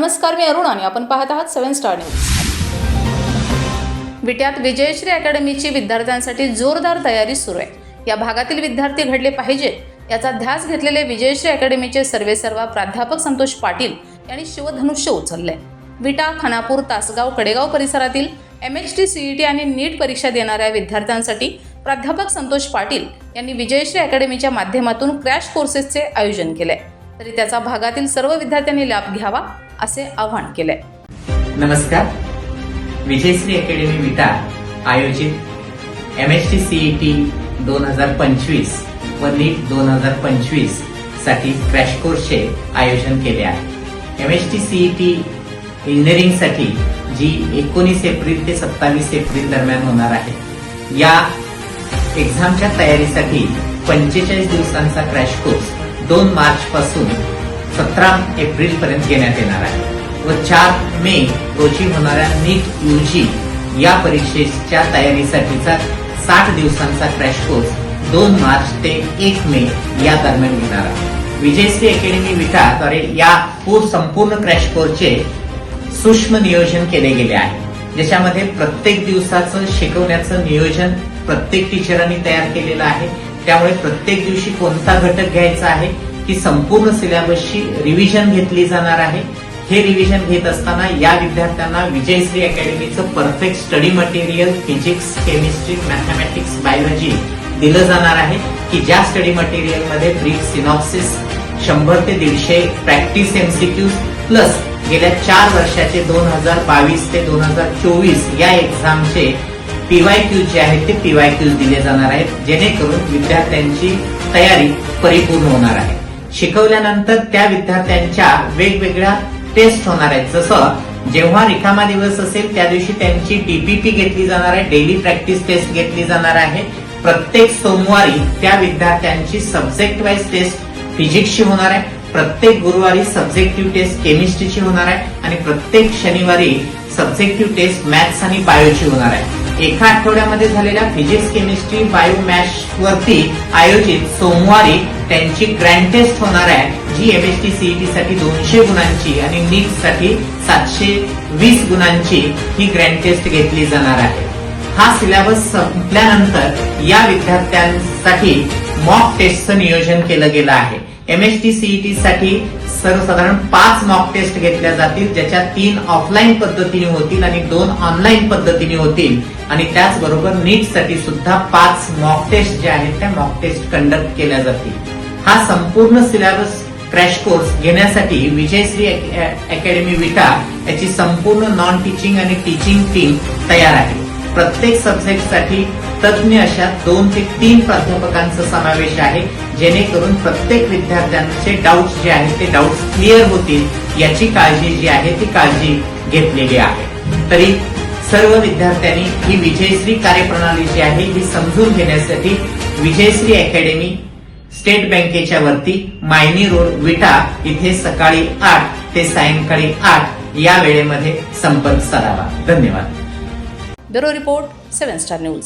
नमस्कार मी अरुण आणि आपण पाहत आहात सेव्हन स्टार न्यूज. विट्यात विजयश्री अकॅडमीची विद्यार्थ्यांसाठी जोरदार तयारी सुरू आहे. या भागातील विद्यार्थी घडले पाहिजेत याचा ध्यास घेतलेले विजयश्री अकॅडमीचे सर्वेसर्वा प्राध्यापक संतोष पाटील यांनी शिवधनुष्य उचलले विटा खानापूर तासगाव कडेगाव परिसरातील M H T CE T आणि नीट परीक्षा देणाऱ्या विद्यार्थ्यांसाठी प्राध्यापक संतोष पाटील यांनी विजयश्री अकॅडमीच्या माध्यमातून क्रॅश कोर्सेसचे आयोजन केले तरी त्याचा भागातील सर्व विद्यार्थ्यांनी लाभ घ्यावा असे आवाहन केले नमस्कार. विजयश्री अकॅडमी विटा आयोजित एम एच टी सीईटी दोन हजार पंचवीस व नीट दोन हजार पंचवीससाठी क्रॅश कोर्सचे आयोजन केले आहे. एम एच टी सीईटी इंजिनिअरिंगसाठी जी एकोणीस एप्रिल ते सत्तावीस एप्रिल दरम्यान होणार आहे. या एक्झामच्या तयारीसाठी पंचेचाळीस दिवसांचा क्रॅश कोर्स दोन मार्च पासून सतरा एप्रिल पर्यंत घेण्यात येणार आहे. व चार मे रोजी होणाऱ्या नीट यूजी या परीक्षेच्या तयारीसाठीचा साठ दिवसांचा क्रॅश कोर्स दोन मार्च ते एक मे या दरम्यान घेणार आहे. विजयश्री अकॅडमी विटाद्वारे या पूर संपूर्ण क्रॅश कोर्सचे सूक्ष्म नियोजन केले गेले आहे. ज्याच्यामध्ये प्रत्येक दिवसाचं शिकवण्याचं नियोजन प्रत्येक टीचरांनी तयार केलेलं आहे. त्यामुळे प्रत्येक दिवशी कोणता घटक घ्यायचा आहे ही संपूर्ण सिलेबसची रिव्हिजन घेतली जाणार आहे. हे रिव्हिजन घेत असताना या विद्यार्थ्यांना विजयश्री अकॅडमीचं perfect study material physics chemistry mathematics biology दिलं जाणार आहे. की ज्या स्टडी मटेरियलमध्ये ब्रीफ सिनॉप्सिस शंभर ते दीडशे प्रॅक्टिस एमसीक्यूज प्लस गेल्या चार वर्षाचे दोन हजार बावीस ते दोन हजार चोवीस या एक्झामचे पीवाय क्यूज जे आहेत ते पीवाय क्यूज दिले जाणार आहेत. जेणेकरून विद्यार्थ्यांची तयारी परिपूर्ण होणार आहे. शिकवल्यानंतर त्या विद्यार्थ्यांच्या वेगवेगळ्या टेस्ट होणार आहेत. जसं जेव्हा रिकामा दिवस असेल त्या दिवशी त्यांची डीपीपी घेतली जाणार आहे डेली प्रॅक्टिस टेस्ट घेतली जाणार आहे. प्रत्येक सोमवारी त्या विद्यार्थ्यांची सब्जेक्ट वाईज टेस्ट फिजिक्सची होणार आहे. प्रत्येक गुरुवारी सब्जेक्टिव्ह टेस्ट केमिस्ट्रीची होणार आहे. आणि प्रत्येक शनिवारी सब्जेक्टिव्ह टेस्ट मॅथ्स आणि बायोची होणार आहे. एका आठवड्यामध्ये झालेल्या फिजिक्स केमिस्ट्री बायो मॅथ्स वरती आयोजित सोमवारी त्यांची ग्रँड टेस्ट होणार आहे. जी एम सीईटी साठी दोनशे गुणांची आणि नीटसाठी सातशे वीस गुणांची ही ग्रँड टेस्ट घेतली जाणार आहे. हा सिलेबस संपल्यानंतर या विद्यार्थ्यांसाठी मॉक टेस्टचं नियोजन केलं गेलं आहे. एम सीईटी साठी सर्वसाधारण पाच मॉक टेस्ट घेतल्या जातील ज्याच्या तीन ऑफलाईन पद्धतीने होतील आणि दोन ऑनलाईन पद्धतीने होतील. आणि त्याचबरोबर नीटसाठी सुद्धा पाच मॉक टेस्ट ज्या आहेत त्या मॉक टेस्ट कंडक्ट केल्या जातील. हा संपूर्ण सिलेबस क्रॅश कोर्स घेण्यासाठी विजयश्री अकॅडमी विटा याची संपूर्ण नॉन टीचिंग आणि टीचिंग टीम तयार आहे. प्रत्येक सब्जेक्टसाठी तज्ज्ञ अशा दोन ते तीन प्राध्यापकांचा समावेश आहे जेणेकरून प्रत्येक विद्यार्थ्यांचे डाऊट्स जे आहेत ते डाऊट्स क्लिअर होतील याची काळजी जी आहे ती काळजी घेतलेली आहे. तरी सर्व विद्यार्थ्यांनी ही विजयश्री कार्यप्रणाली जी आहे ही समजून घेण्यासाठी विजयश्री अकॅडमी स्टेट बँकेच्या वरती मायनी रोड विटा इथे सकाळी आठ ते सायंकाळी आठ या वेळेमध्ये संपर्क साधावा. धन्यवाद. Bureau report seven star news.